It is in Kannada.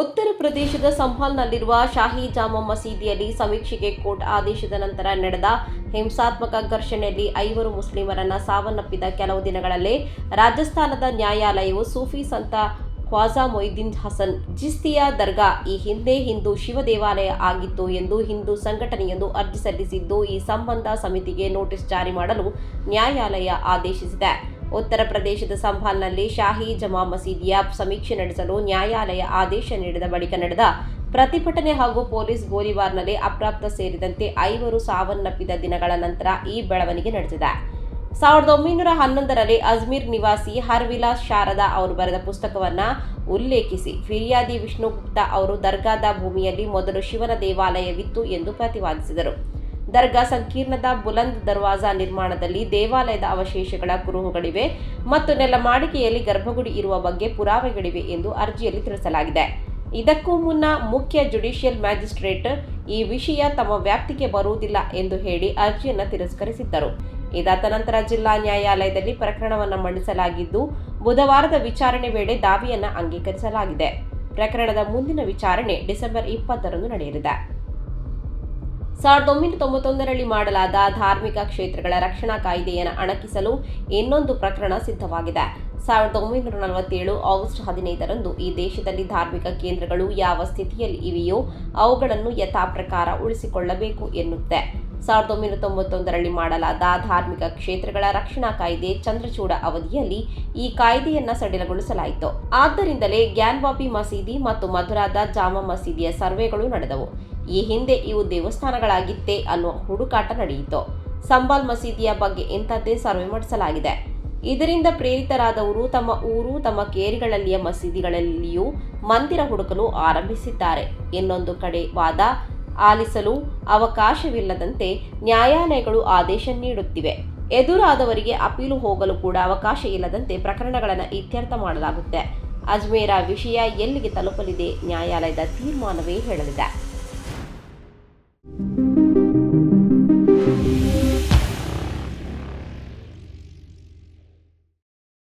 ಉತ್ತರ ಪ್ರದೇಶದ ಸಂಭಾಲ್ನಲ್ಲಿರುವ ಶಾಹಿ ಜಾಮಾ ಮಸೀದಿಯಲ್ಲಿ ಸಮೀಕ್ಷೆಗೆ ಕೋರ್ಟ್ ಆದೇಶದ ನಂತರ ನಡೆದ ಹಿಂಸಾತ್ಮಕ ಘರ್ಷಣೆಯಲ್ಲಿ ಐವರು ಮುಸ್ಲಿಮರನ್ನ ಸಾವನ್ನಪ್ಪಿದ ಕೆಲವು ದಿನಗಳಲ್ಲೇ ರಾಜಸ್ಥಾನದ ನ್ಯಾಯಾಲಯವು ಸೂಫಿ ಸಂತ ಖ್ವಾಜಾ ಮೊಯ್ದೀನ್ ಹಸನ್ ಜಿಸ್ತಿಯಾ ದರ್ಗಾ ಈ ಹಿಂದೆ ಹಿಂದೂ ಶಿವ ದೇವಾಲಯ ಆಗಿತ್ತು ಎಂದು ಹಿಂದೂ ಸಂಘಟನೆಯೊಂದು ಅರ್ಜಿ ಸಲ್ಲಿಸಿದ್ದು, ಈ ಸಂಬಂಧ ಸಮಿತಿಗೆ ನೋಟಿಸ್ ಜಾರಿ ಮಾಡಲು ನ್ಯಾಯಾಲಯ ಆದೇಶಿಸಿದೆ. ಉತ್ತರ ಪ್ರದೇಶದ ಸಂಭಾಲ್ನಲ್ಲಿ ಶಾಹಿ ಜಮಾ ಮಸೀದಿಯ ಸಮೀಕ್ಷೆ ನಡೆಸಲು ನ್ಯಾಯಾಲಯ ಆದೇಶ ನೀಡಿದ ಬಳಿಕ ನಡೆದ ಪ್ರತಿಭಟನೆ ಹಾಗೂ ಪೊಲೀಸ್ ಗೋಲಿಬಾರ್ನಲ್ಲಿ ಅಪ್ರಾಪ್ತ ಸೇರಿದಂತೆ ಐವರು ಸಾವನ್ನಪ್ಪಿದ ದಿನಗಳ ನಂತರ ಈ ಬೆಳವಣಿಗೆ ನಡೆದಿದೆ. ಸಾವಿರದ ಒಂಬೈನೂರ ಹನ್ನೊಂದರಲ್ಲಿ ಅಜ್ಮೀರ್ ನಿವಾಸಿ ಹರ್ವಿಲಾಸ್ ಶಾರದಾ ಅವರು ಬರೆದ ಪುಸ್ತಕವನ್ನ ಉಲ್ಲೇಖಿಸಿ, ಫಿರ್ಯಾದಿ ವಿಷ್ಣುಗುಪ್ತ ಅವರು ದರ್ಗಾದ ಭೂಮಿಯಲ್ಲಿ ಮೊದಲು ಶಿವನ ದೇವಾಲಯವಿತ್ತು ಎಂದು ಪ್ರತಿಪಾದಿಸಿದರು. ದರ್ಗಾ ಸಂಕೀರ್ಣದ ಬುಲಂದ್ ದರ್ವಾಜಾ ನಿರ್ಮಾಣದಲ್ಲಿ ದೇವಾಲಯದ ಅವಶೇಷಗಳ ಕುರುಹುಗಳಿವೆ ಮತ್ತು ನೆಲಮಾಳಿಗೆಯಲ್ಲಿ ಗರ್ಭಗುಡಿ ಇರುವ ಬಗ್ಗೆ ಪುರಾವೆಗಳಿವೆ ಎಂದು ಅರ್ಜಿಯಲ್ಲಿ ತಿಳಿಸಲಾಗಿದೆ. ಇದಕ್ಕೂ ಮುನ್ನ ಮುಖ್ಯ ಜುಡಿಷಿಯಲ್ ಮ್ಯಾಜಿಸ್ಟ್ರೇಟ್ ಈ ವಿಷಯ ತಮ್ಮ ವ್ಯಾಪ್ತಿಗೆ ಬರುವುದಿಲ್ಲ ಎಂದು ಹೇಳಿ ಅರ್ಜಿಯನ್ನು ತಿರಸ್ಕರಿಸಿದ್ದರು. ಇದಾದ ನಂತರ ಜಿಲ್ಲಾ ನ್ಯಾಯಾಲಯದಲ್ಲಿ ಪ್ರಕರಣವನ್ನು ಮಂಡಿಸಲಾಗಿದ್ದು, ಬುಧವಾರದ ವಿಚಾರಣೆ ವೇಳೆ ದಾವಿಯನ್ನು ಅಂಗೀಕರಿಸಲಾಗಿದೆ. ಪ್ರಕರಣದ ಮುಂದಿನ ವಿಚಾರಣೆ ಡಿಸೆಂಬರ್ ಇಪ್ಪತ್ತರಂದು ನಡೆಯಲಿದೆ. ಸಾವಿರದ ಒಂಬೈನೂರ ತೊಂಬತ್ತೊಂದರಲ್ಲಿ ಮಾಡಲಾದ ಧಾರ್ಮಿಕ ಕ್ಷೇತ್ರಗಳ ರಕ್ಷಣಾ ಕಾಯ್ದೆಯನ್ನು ಅಣಕಿಸಲು ಇನ್ನೊಂದು ಪ್ರಕರಣ ಸಿದ್ಧವಾಗಿದೆ. ಸಾವಿರದ ಒಂಬೈನೂರ ನಲವತ್ತೇಳು ಆಗಸ್ಟ್ ಹದಿನೈದರಂದು ಈ ದೇಶದಲ್ಲಿ ಧಾರ್ಮಿಕ ಕೇಂದ್ರಗಳು ಯಾವ ಸ್ಥಿತಿಯಲ್ಲಿ ಇವೆಯೋ ಅವುಗಳನ್ನು ಯಥಾಪ್ರಕಾರ ಉಳಿಸಿಕೊಳ್ಳಬೇಕು ಎನ್ನುತ್ತೆ. ಸಾವಿರದ ಒಂಬೈನೂರ ತೊಂಬತ್ತೊಂದರಲ್ಲಿ ಮಾಡಲಾದ ಧಾರ್ಮಿಕ ಕ್ಷೇತ್ರಗಳ ರಕ್ಷಣಾ ಕಾಯ್ದೆ ಚಂದ್ರಚೂಡ ಅವಧಿಯಲ್ಲಿ ಈ ಕಾಯ್ದೆಯನ್ನ ಸಡಿಲಗೊಳಿಸಲಾಯಿತು. ಆದ್ದರಿಂದಲೇ ಗ್ಯಾನ್ಬಾಬಿ ಮಸೀದಿ ಮತ್ತು ಮಧುರಾದ ಜಾಮಾ ಮಸೀದಿಯ ಸರ್ವೆಗಳು ನಡೆದವು. ಈ ಹಿಂದೆ ಇವು ದೇವಸ್ಥಾನಗಳಾಗಿತ್ತೇ ಅನ್ನುವ ಹುಡುಕಾಟ ನಡೆಯಿತು. ಸಂಬಾಲ್ ಮಸೀದಿಯ ಬಗ್ಗೆ ಇಂಥದ್ದೇ ಸರ್ವೆ ಮಾಡಿಸಲಾಗಿದೆ. ಇದರಿಂದ ಪ್ರೇರಿತರಾದವರು ತಮ್ಮ ಊರು, ತಮ್ಮ ಕೇರಿಗಳಲ್ಲಿಯ ಮಸೀದಿಗಳಲ್ಲಿಯೂ ಮಂದಿರ ಹುಡುಕಲು ಆರಂಭಿಸಿದ್ದಾರೆ. ಇನ್ನೊಂದು ಕಡೆ ವಾದ ಆಲಿಸಲು ಅವಕಾಶವಿಲ್ಲದಂತೆ ನ್ಯಾಯಾಲಯಗಳು ಆದೇಶ ನೀಡುತ್ತಿವೆ. ಎದುರಾದವರಿಗೆ ಅಪೀಲು ಹೋಗಲು ಕೂಡ ಅವಕಾಶ ಇಲ್ಲದಂತೆ ಪ್ರಕರಣಗಳನ್ನು ಇತ್ಯರ್ಥ ಮಾಡಲಾಗುತ್ತೆ. ಅಜ್ಮೇರ ವಿಷಯ ಎಲ್ಲಿಗೆ ತಲುಪಲಿದೆ? ನ್ಯಾಯಾಲಯದ ತೀರ್ಮಾನವೇ ಹೇಳಲಿದೆ.